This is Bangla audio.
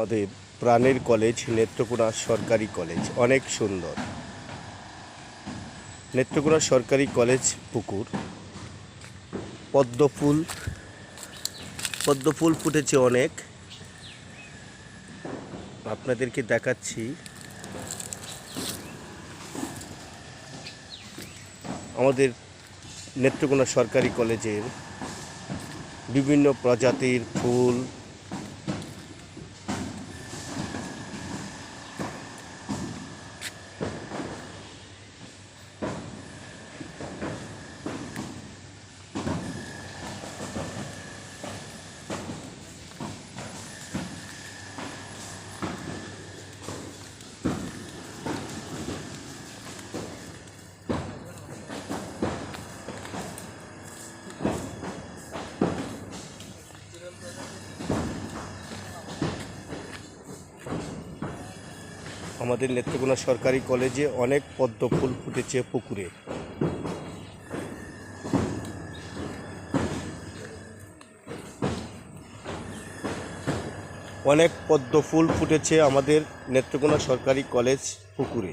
আমাদের প্রাণের কলেজ, নেত্রকোনা সরকারি কলেজ। অনেক সুন্দর। নেত্রকোনা সরকারি কলেজ পুকুর। পদ্মফুল। পদ্মফুল ফুটেছে অনেক। আপনাদেরকে দেখাচ্ছি। আমাদের নেত্রকোনা সরকারি কলেজের বিভিন্ন প্রজাতির ফুল আমাদের নেত্রকোনা সরকারি কলেজে অনেক পদ্ম ফুল ফুটেছে পুকুরে। অনেক পদ্ম ফুল ফুটেছে আমাদের নেত্রকোনা সরকারি কলেজ পুকুরে।